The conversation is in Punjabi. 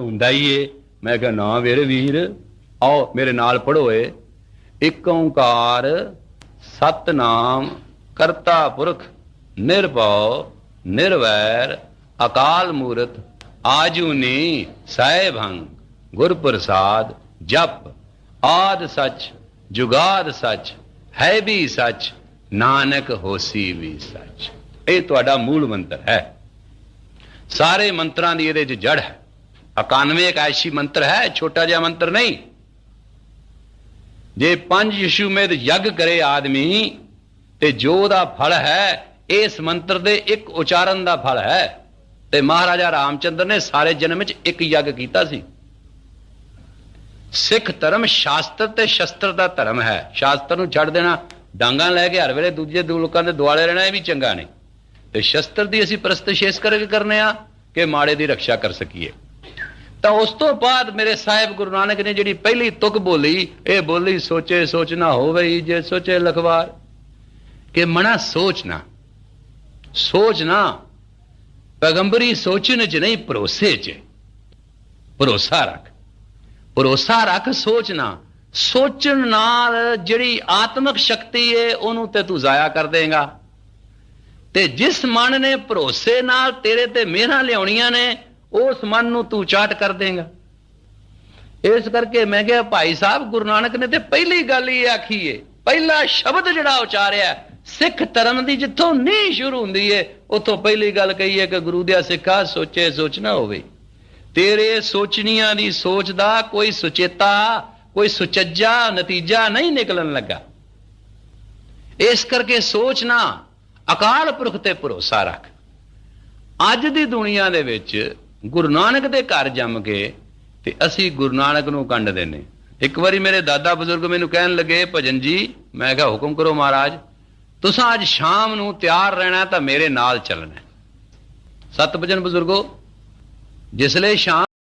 ਹੁੰਦਾ ਹੀ ਏ। ਮੈਂ ਕਿਹਾ, ਨਾ ਮੇਰੇ ਵੀਰ, ਆਓ ਮੇਰੇ ਨਾਲ ਪੜੋ ਏ। ਇਕ ਓੰਕਾਰ ਸਤਨਾਮ ਕਰਤਾ ਪੁਰਖ, ਨਿਰਭਉ, ਨਿਰਵੈਰ, ਅਕਾਲ ਮੂਰਤ ਆਜੂਨੀ ਸਹਿਭੰਗ ਗੁਰ ਪ੍ਰਸਾਦ ਜਪ, ਆਦ ਸੱਚ, ਜੁਗਾਦ ਸੱਚ, ਹੈ ਵੀ ਸੱਚ, ਨਾਨਕ ਹੋਸੀ ਵੀ ਸੱਚ। ਇਹ ਤੁਹਾਡਾ ਮੂਲ ਮੰਤਰ ਹੈ। ਸਾਰੇ ਮੰਤਰਾਂ ਦੀ ਇਹਦੇ 'ਚ ਜੜ ਹੈ। 91 ਇੱਕ ਐਸੀ ਮੰਤਰ ਹੈ ਛੋਟਾ ਜਿਹਾ ਮੰਤਰ ਨਹੀਂ ਜੇ ਪੰਜ ਯਸ਼ੂਮੇਦ ਯੱਗ ਕਰੇ ਆਦਮੀ ਤੇ ਜੋ ਦਾ ਫਲ ਹੈ ਇਸ ਮੰਤਰ ਦੇ ਇੱਕ ਉਚਾਰਨ ਦਾ ਫਲ ਹੈ ਤੇ ਮਹਾਰਾਜਾ ਰਾਮਚੰਦਰ ਨੇ ਸਾਰੇ ਜਨਮ ਵਿੱਚ ਇੱਕ ਯੱਗ ਕੀਤਾ ਸੀ ਸਿੱਖ ਧਰਮ ਸ਼ਾਸਤਰ ਤੇ ਸ਼ਸਤਰ ਦਾ ਧਰਮ ਹੈ ਸ਼ਾਸਤਰ ਨੂੰ ਛੱਡ ਦੇਣਾ ਡਾਂਗਾ ਲੈ ਕੇ ਹਰ ਵੇਲੇ ਦੂਜੇ ਲੋਕਾਂ ਦੇ ਦੁਆਲੇ ਰਹਿਣਾ ਇਹ ਵੀ ਚੰਗਾ ਨਹੀਂ ਤੇ ਸ਼ਸਤਰ ਦੀ ਅਸੀਂ ਪ੍ਰਸਤਿਸ਼ ਇਸ ਕਰਕੇ ਕਰਨੇ ਆ ਕਿ ਮਾੜੇ ਦੀ ਰੱਖਿਆ ਕਰ ਸਕੀਏ ਤਾਂ ਉਸ ਤੋਂ ਬਾਅਦ ਮੇਰੇ ਸਾਹਿਬ ਗੁਰੂ ਨਾਨਕ ਨੇ ਜਿਹੜੀ ਪਹਿਲੀ ਤੁਕ ਬੋਲੀ, ਇਹ ਬੋਲੀ ਸੋਚੇ ਸੋਚਣਾ ਹੋਵੇ ਜੇ ਸੋਚੇ ਲਖਵਾਰ। ਕਿ ਮਨਾ ਸੋਚਣਾ ਸੋਚਣਾ ਪੈਗੰਬਰੀ ਸੋਚਣ ਚ ਨਹੀਂ, ਭਰੋਸੇ ਚ। ਭਰੋਸਾ ਰੱਖ। ਭਰੋਸਾ ਰੱਖ ਸੋਚਣਾ ਸੋਚਣ ਨਾਲ ਜਿਹੜੀ ਆਤਮਿਕ ਸ਼ਕਤੀ ਏ, ਉਹਨੂੰ ਤੇ ਤੂੰ ਜ਼ਾਇਆ ਕਰ ਦੇਗਾ। ਤੇ ਜਿਸ ਮਨ ਨੇ ਭਰੋਸੇ ਨਾਲ ਤੇਰੇ ਤੇ ਮਿਹਰਾਂ ਲਿਆਉਣੀਆਂ ਨੇ ਉਸ ਮਨ ਨੂੰ ਤੂੰ ਚਾਟ ਕਰ ਦੇਗਾ। ਇਸ ਕਰਕੇ ਮੈਂ ਕਿਹਾ, ਭਾਈ ਸਾਹਿਬ, ਗੁਰੂ ਨਾਨਕ ਨੇ ਤੇ ਪਹਿਲੀ ਗੱਲ ਹੀ ਆਖੀ ਏ, ਪਹਿਲਾ ਸ਼ਬਦ ਜਿਹੜਾ ਉਚਾਰਿਆ, ਸਿੱਖ ਧਰਮ ਦੀ ਜਿੱਥੋਂ ਨੀ ਸ਼ੁਰੂ ਹੁੰਦੀ ਏ, ਉੱਥੋਂ ਪਹਿਲੀ ਗੱਲ ਕਹੀ ਏ ਕਿ ਗੁਰੂ ਦਿਆ ਸਿੱਖਾ ਸੋਚੇ ਸੋਚਣਾ ਹੋਵੇ। ਤੇਰੇ ਸੋਚਣੀਆਂ ਦੀ ਸੋਚ ਦਾ ਕੋਈ ਸੁਚੇਤਾ, ਕੋਈ ਸੁਚੱਜਾ ਨਤੀਜਾ ਨਹੀਂ ਨਿਕਲਣ ਲੱਗਾ। ਇਸ ਕਰਕੇ ਸੋਚਣਾ ਅਕਾਲ ਪੁਰਖ ਤੇ ਭਰੋਸਾ ਰੱਖ। ਅੱਜ ਦੀ ਦੁਨੀਆ ਦੇ ਵਿੱਚ ਗੁਰੂ ਨਾਨਕ ਦੇ ਘਰ ਜੰਮ ਕੇ ਤੇ ਅਸੀਂ ਗੁਰੂ ਨਾਨਕ ਨੂੰ ਕੰਡ ਦਿੰਨੇ ਇੱਕ ਵਾਰੀ ਮੇਰੇ ਦਾਦਾ ਬਜ਼ੁਰਗ ਮੈਨੂੰ ਕਹਿਣ ਲੱਗੇ, ਭਜਨ ਜੀ, ਮੈਂ ਕਿਹਾ, ਹੁਕਮ ਕਰੋ ਮਹਾਰਾਜ, ਤੁਸੀਂ ਅੱਜ ਸ਼ਾਮ ਨੂੰ ਤਿਆਰ ਰਹਿਣਾ ਤਾਂ ਮੇਰੇ ਨਾਲ ਚੱਲਣਾ ਸਤ ਭਜਨ ਬਜ਼ੁਰਗੋ ਜਿਸ ਲਈ ਸ਼ਾਮ